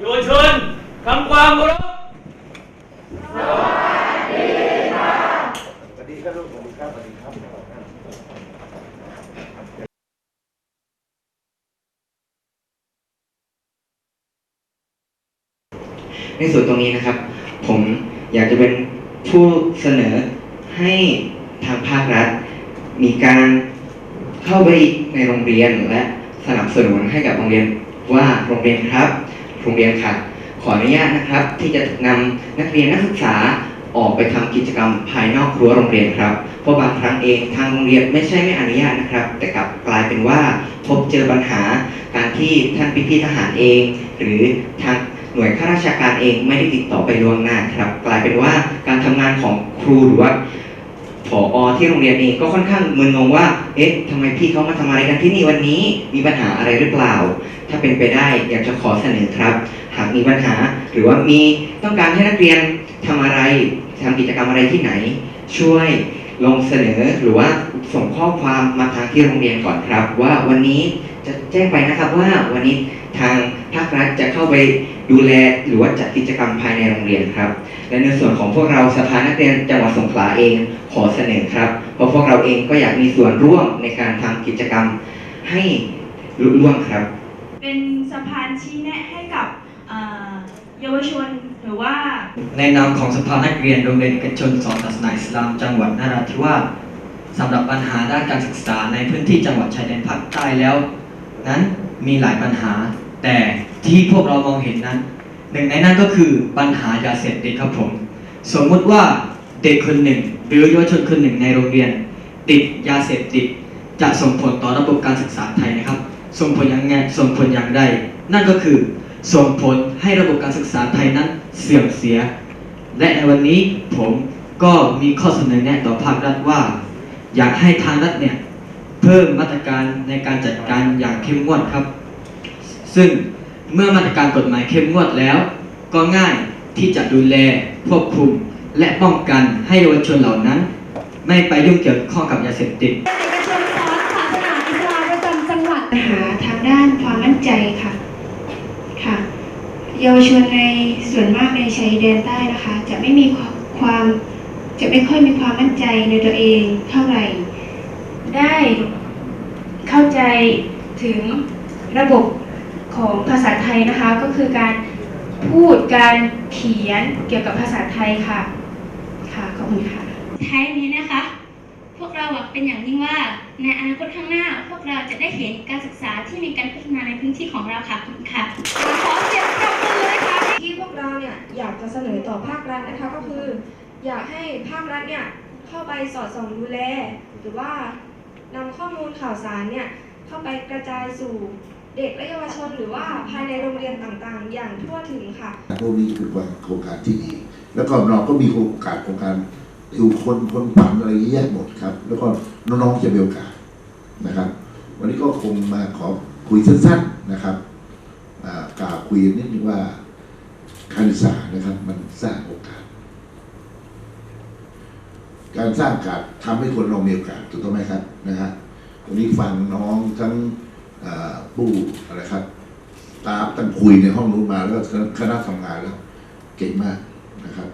โยชนทำความเคารพสวัสดีครับลูกสวัสดีครับสวัสดีครับในส่วนตรงนี้นะครับ ผมอยากจะเป็นผู้เสนอให้ทางภาครัฐ มีการเข้าไปในโรงเรียนและสนับสนุนให้กับโรงเรียนว่าโรงเรียนครับ โรงเรียนค่ะ ขออนุญาตนะครับ ที่จะนำนักเรียนนักศึกษาออกไปทำกิจกรรมภายนอกรั้วโรงเรียนครับ เพราะบางครั้งเองทางโรงเรียนไม่ใช่ไม่อนุญาตนะครับ แต่กลับกลายเป็นว่าพบเจอปัญหาการที่ท่านพี่ๆทหารเอง หรือทางหน่วยข้าราชการเองไม่ได้ติดต่อไปล่วงหน้าครับ กลายเป็นว่าการทำงานของครูหรือว่า ผออที่โรงเรียนเองก็ค่อนข้างมึนงงว่า เอ๊ะทำไมพี่เขามาทำอะไรกันที่นี่วันนี้ มีปัญหาอะไรหรือเปล่า ถ้าเป็นไปได้อยากจะขอเสนอครับ หากมีปัญหาหรือว่ามีต้องการให้นักเรียนทำอะไรทำกิจกรรมอะไรที่ไหน ช่วยลงเสนอหรือว่าส่งข้อความมาทางที่โรงเรียนก่อนครับ ว่าวันนี้ จะแจ้งไปนะครับว่าวันนี้ทางภาครัฐจะเข้าไปดูแลหรือว่าจัดกิจกรรมภายในโรงเรียนครับ และในส่วนของพวกเราสภานักเรียนจังหวัดสงขลาเองขอเสนอครับ เพราะพวกเราเองก็อยากมีส่วนร่วมในการทำกิจกรรมให้ลุล่วงครับ เป็นสะพานชี้แนะให้กับเอ่อเยาวชนหรือว่า ในนามของสภานักเรียนโรงเรียนเอกชนสอนศาสนาอิสลามจังหวัดนราธิวาสสำหรับปัญหาด้านการศึกษาในพื้นที่จังหวัดชายแดนภาคใต้แล้ว นั้นมีหลายปัญหา แต่ที่พวกเรามองเห็นนั้น หนึ่งในนั้นก็คือปัญหายาเสพติดครับผม สมมุติว่าเด็กคนหนึ่ง หรือเยาวชนคนหนึ่งในโรงเรียน ติดยาเสพติด จะส่งผลต่อระบบการศึกษาไทยนะครับ ส่งผลอย่างไงส่งผลอย่างไร นั่นก็คือส่งผลให้ระบบการศึกษาไทยนั้นเสื่อมเสีย และในวันนี้ผมก็มีข้อเสนอแนะต่อภาครัฐว่า อยากให้ทางรัฐเนี่ย เพิ่มมาตรการในการจัดการอย่างเข้มงวดครับ ซึ่งเมื่อมาตรการกฎหมายเข้มงวดแล้ว ก็ง่ายที่จะดูแลควบคุม และป้องกันให้เยาวชนเหล่านั้น ไม่ไปยุ่งเกี่ยวข้องกับยาเสพติดสอนศานาอิสลามประจำจังหวัดปัญหาทางด้านความมั่นใจค่ะค่ะ เยาวชนในส่วนมากในชายแดนใต้นะคะ จะไม่มีความจะไม่ค่อยมีความมั่นใจในตัวเองเท่าไหร่ ได้เข้าใจถึงระบบของภาษาไทยนะคะ ก็คือการพูดการเขียนเกี่ยวกับภาษาไทยค่ะ ค่ะขอบคุณค่ะท้ายนี้นะคะ พวกเราหวังเป็นอย่างยิ่งว่า ในอนาคตข้างหน้า พวกเราจะได้เห็นการศึกษาที่มีการพัฒนาในพื้นที่ของเราค่ะขอบคุณค่ะขอเสียงปรบมือเลยค่ะที่พวกเราเนี่ยอยากจะเสนอต่อภาครัฐนะคะก็คือ อยากให้ภาครัฐเนี่ยเข้าไปสอดส่องดูแลหรือว่า นำข้อมูลข่าวสารเนี่ยเข้าไปกระจายสู่เด็กและเยาวชนหรือว่าภายในโรงเรียนต่างๆ อย่างทั่วถึงค่ะพวกนี้เป็นโครงการที่ดี แล้วก็เราก็มีโครงการโครงการติวคนคนปั่นอะไรเยอะแยะหมดครับ แล้วก็น้องๆจะมีโอกาสนะครับ วันนี้ก็คงมาขอคุยสั้นๆนะครับกล่าวคุยนิดนึงว่าการศึกษานะครับมันสร้างโอกาส การสร้างโอกาสทำให้คนเรามีโอกาสถูกต้องไหมครับนะฮะวันนี้ฟังน้องทั้งผู้อะไรครับตาตั้งคุยในห้องนู้นมาแล้วก็คณะทำงานแล้ว เก่งมากนะครับ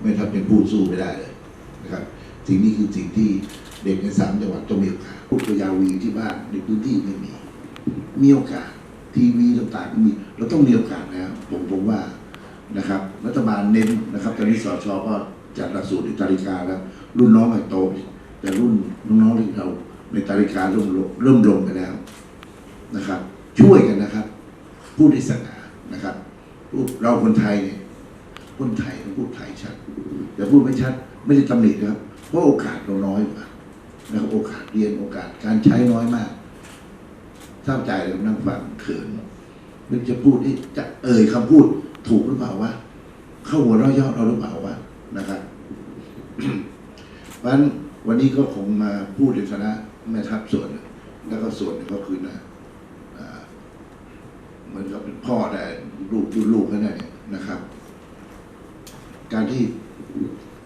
ไม่ทำเป็นผู้สู้ไม่ได้เลยนะครับ สิ่งนี้คือสิ่งที่เด็กในสามจังหวัดต้องมีโอกาสพูดตัวยาวีที่บ้านในพื้นที่ไม่มี มีโอกาสทีวีต่างๆก็มีเราต้องมีโอกาสแล้วผมผมว่านะครับ รัฐบาลเน้นนะครับตอนนี้สชก็ จัดหลักสูตรในตาริกาแล้ว รุ่นน้องก็โตแต่รุ่นน้องๆที่เราในตาริกาเริ่มลงเริ่มลงไปแล้วนะครับ ช่วยกันนะครับ พูดให้สง่านะครับพูดเราคนไทยเนี่ยคนไทยต้องพูดไทยชัดแต่พูดไม่ชัด ไม่ได้ตำหนินะครับ เพราะโอกาสเราน้อยกว่านะครับโอกาสเรียนโอกาสการใช้น้อยมากเศร้าใจเลยนั่งฟังเขินนึกจะพูดที่จะเอ่ยคำพูดถูกหรือเปล่าวะเข้าหัวเราะเย่อเราหรือเปล่าวะนะครับ ราะฉะนั้นวันนี้ก็คงมาพูดในคณะแม่ทัพส่วน แล้วก็ส่วนก็คือนะอ่าเหมือนกับเป็นพ่อได้ลูกดูลูกเขาได้เนี่ยนะครับ การที่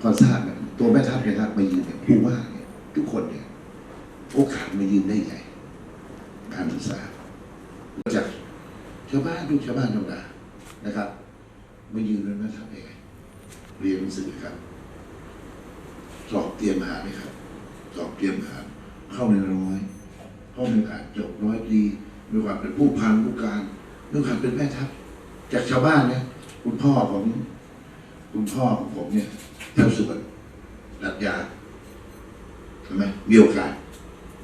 พอทราบเนี่ยตัวแม่ทัพเนี่ยครับมายืนเนี่ยผู้ว่าเนี่ยทุกคนเนี่ยโอกาสมายืนได้ใหญ่การศึกษาจากชาวบ้านลูกชาวบ้านธรรมดานะครับม่ยืนแล้วนะทำยังไงเรียนหนังสือครับ เตรียมหาไหมครับสอบเตรียมหาเข้าในร้อยเข้าในอาสจบร้อยดีมีโอกาสเป็นผู้พันผู้การมีโอกาสเป็นแม่ทัพจากชาวบ้านเนี่ยคุณพ่อของคุณพ่อของผมเนี่ยเจ้าสุวรรณดัดยาใช่ไหมมีโอกาส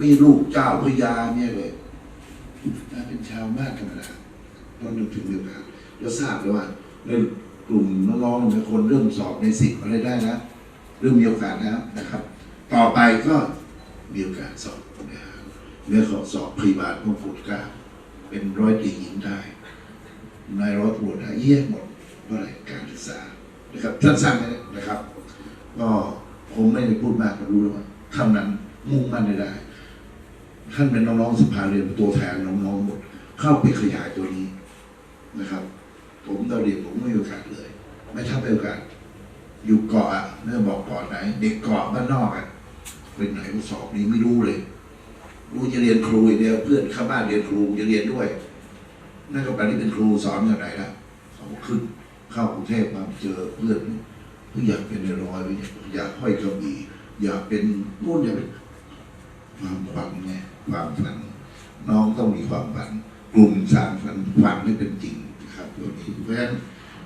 มีลูกเจ้าพญาเนี่ยเลยน่าเป็นชาวบ้านธรรมดาตอนนึงถึงมีโอกาสแล้วทราบเลยว่าในกลุ่มน้องๆในคนเริ่มสอบในสิบอะไรได้แล้ว เริ่มมีโอกาสแล้วนะครับ ต่อไปก็มีโอกาสสอบนะฮะเมื่อขอสอบพยาบาลพวกกดเกล้าเป็นร้อยตีหญิงได้นายร้อยตำรวจได้เยี่ยมหมดเพราะอะไรการศึกษานะครับท่านสั้นๆนะนะครับ ก็ผมไม่ได้พูดมากก็รู้แล้วว่าคำนั้นมุ่งมั่นได้ ท่านเป็นน้องๆสภาเรียนเป็นตัวแทนน้องๆหมด เข้าไปขยายตัวนี้นะครับ ผมตอนเรียนผมไม่มีโอกาสเลย ไม่ถ้าไม่โอกาส อยู่เกาะอะเนื่อบอกเกาะไหน เด็กเกาะบ้านนอกอะเป็นไหนก็สอบนี้ไม่รู้เลยรู้จะเรียนครูเดียวเพื่อนข้าบ้านเรียนครูจะเรียนด้วยนั่นก็แปลที่เป็นครูสอนอย่างไรละเขาขึ้นเข้ากรุงเทพมาเจอเพื่อนเพื่อยากเป็นในร้อยอยากห้อยกระบี่อยากเป็นนู่นอยากเป็นความฝันไงความฝันน้องต้องมีความฝันกลุ่มสางฝันฝันไม่เป็นจริงครับตัวนี้เพราะฉะนั้น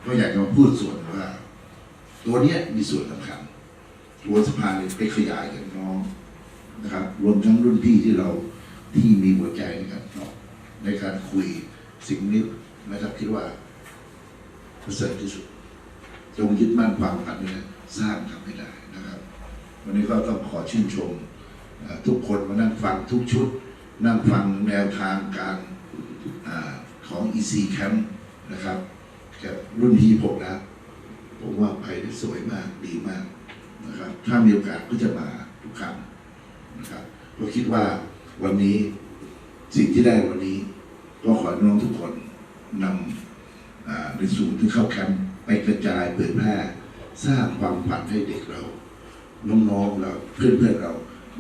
ก็อยากจะมาพูดส่วนว่า ตัวเนี้ยมีส่วนสำคัญตัวสภาเลยไปขยายกับน้องนะครับ รวมทั้งรุ่นพี่ที่เราที่มีหัวใจในการตอบในการคุยสิ่งนี้นะครับคิดว่าประเสริฐที่สุด จงยึดมั่นความฝันนี้สร้างทำให้ได้นะครับ วันนี้ก็ต้องขอชื่นชม ทุกคนมานั่งฟังทุกชุด นั่งฟังแนวทางการอของ EC Camp นะครับกับรุ่นพี่ผมนะ ผมว่าไปได้สวยมากดีมากนะครับ ถ้ามีโอกาสก็จะมาทุกครั้งนะครับก็คิดว่าวันนี้สิ่งที่ได้วันนี้ ก็ขอให้น้องทุกคนนำในศูนย์ที่เข้าแคมป์ไปกระจายเผยแพร่สร้างความฝันให้เด็กเรา น้องๆเราเพื่อนๆเรา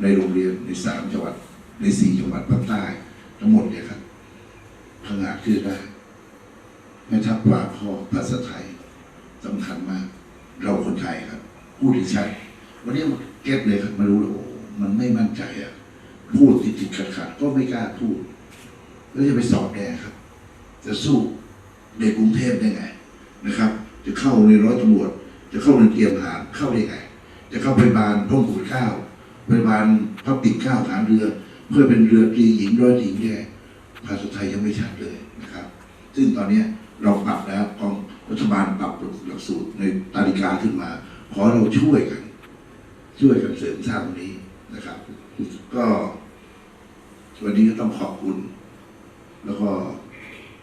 ในโรงเรียนในสามจังหวัดในสี่จังหวัดภาคใต้ทั้งหมดเนี่ยครับพังอาจขึ้นได้แม่ทัพปลาพ่อภาษาไทย สำคัญมาก เราคนไทยครับพูดที่ใช่วันนี้มันเก็บเลยครับมารู้แล้วโอ้มันไม่มั่นใจอะพูดติดติดขัดขัดก็ไม่กล้าพูดแล้วจะไปสอบแนครับ จะสู้เด็กกรุงเทพได้ไงนะครับ จะเข้าในร้อยตำรวจ จะเข้าในเตรียมทหารเข้าได้ไง จะเข้าไปบานพงขุนข้าวไปบานพระปิดข้าวฐานเรือ เพื่อเป็นเรือตรีหญิงร้อยหญิงแย่ภาษาไทยยังไม่ชัดเลยนะครับ ซึ่งตอนเนี้เราปรับแล้ว รัฐบาลปรับหลักสูตรในนาฬิกาขึ้นมา ขอเราช่วยกัน ช่วยกันเสริมสร้างตรงนี้นะครับ ก็วันนี้ก็ต้องขอบคุณ แล้วก็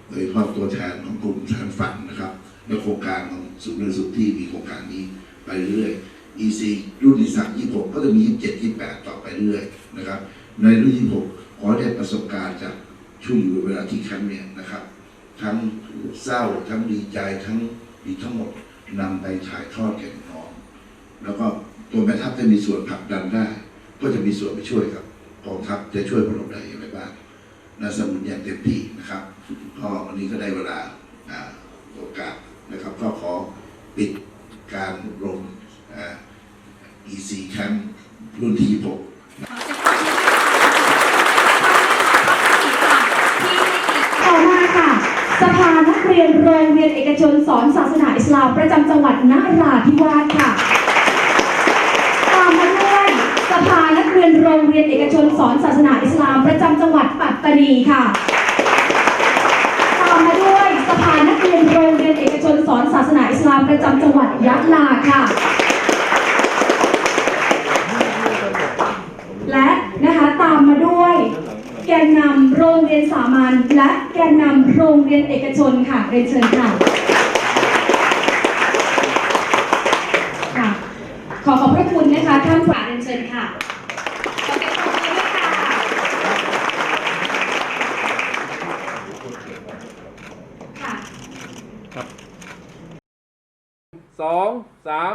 โดยเฉพาะตัวแทนของกลุ่มทานฝันนะครับในโครงการของศูนย์เรียนรู้ที่มีโครงการนี้ไปเรื่อย EC รุ่นที่สามยี่หกก็จะมียี่สิบเจ็ดยี่แปดต่อไปเรื่อยนะครับ ในรุ่นที่หกขอได้ประสบการณ์จากช่วงอยู่เวลาที่แคมป์เนี่ยนะครับ ทั้งเศร้าทั้งดีใจทั้งดีทั้งหมดนำไปถ่ายทอดแก่น้อง แล้วก็ตัวแม่ทัพจะมีส่วนผลักดันได้ ก็จะมีส่วนไปช่วยครับกองทัพจะช่วยพลกได้อย่างไรบ้างน่าสนุนอย่างเต็มที่นะครับก็วันนี้ก็ได้เวลาโอกาสนะครับ ก็ขอปิดการอบม EC Camp รุ่นที่ 6 สภานักเรียนโรงเรียนเอกชนสอนศาสนาอิสลามประจำจังหวัดนราธิวาสค่ะตามมาด้วยสภานักเรียนโรงเรียนเอกชนสอนศาสนาอิสลามประจำจังหวัดปัตตานีค่ะตามมาด้วยสภานักเรียนโรงเรียนเอกชนสอนศาสนาอิสลามประจำจังหวัดยะลาค่ะ และนะคะตามมาด้วย แก นนำโรงเรียนสามัญและแกนนำโรงเรียนเอกชนค่ะเรียนเชิญค่ะค่ะ ขอขอบพระคุณนะคะท่านฝ่าเรียนเชิญค่ะขอเคค่ะสองสาม